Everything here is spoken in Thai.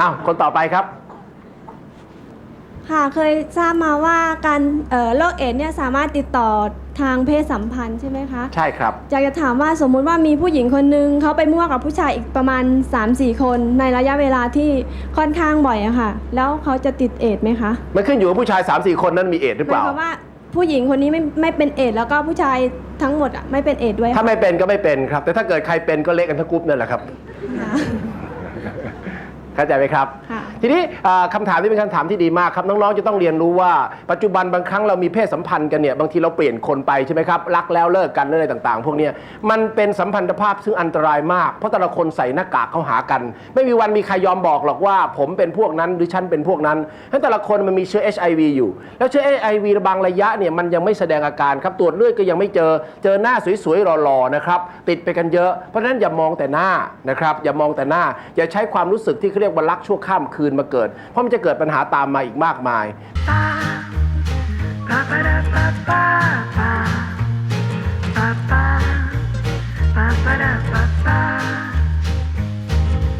อ้าวคนต่อไปครับ ค่ะเคยทราบมาว่าการเอ่อโรคเอดส์เนี่ยสามารถติดต่อทางเพศสัมพันธ์ใช่ไหมคะ ใช่ครับ อยากจะถามว่าสมมุติว่ามีผู้หญิงคนนึงเขาไปมั่วกับผู้ชายอีกประมาณ 3-4 คน ในระยะเวลาที่ค่อนข้างบ่อยอะค่ะ แล้วเขาจะติดเอดส์ไหมคะมันขึ้นอยู่กับผู้ชาย 3 4 คนนั้นมีเอดส์หรือหเปมายล่า ความว่าผู้หญิงคนนี้ไม่ไม่เป็นเอดส์แล้วก็ผู้ชายทั้งหมดอะไม่เป็นเอดส์ด้วยถ้าไม่เป็นก็ไม่เป็นครับ แต่ถ้าเกิดใครเป็นก็เละกันทั้งกรุ๊ปนั่นแหละครับ ค่ะ เข้าใจไหมครับ ค่ะ ทีนี้อ่าคำถามนี้เป็นคำถามที่ดีมากครับน้องๆจะต้องเรียนรู้ว่าปัจจุบันบางครั้งเรามีเพศสัมพันธ์กันเนี่ยบางทีเราเปลี่ยนคนไปใช่ไหมครับรักแล้วเลิกกันอะไรต่างๆ พวกนี้มันเป็นสัมพันธภาพซึ่งอันตรายมาก เพราะแต่ละคนใส่หน้ากากเข้าหากัน ไม่มีวันมีใครยอมบอกหรอกว่า ผมเป็นพวกนั้นหรือฉันเป็นพวกนั้นทั้งแต่ละคนมันมีเชื้อ HIV อยู่ แล้วเชื้อ HIV บางระยะเนี่ยมันยังไม่แสดงอาการครับตรวจเลือดก็ยังไม่เจอเจอหน้าสวยๆหล่อๆนะครับติดไปกันเยอะเพราะฉะนั้นอย่ามองแต่หน้านะครับอย่ามองแต่หน้าอย่าใช้ความรู้สึกที่เขาเรียกว่ารักชั่วข้ามคืนมาเกิด เพราะมันจะเกิดปัญหาตามมาอีกมากมาย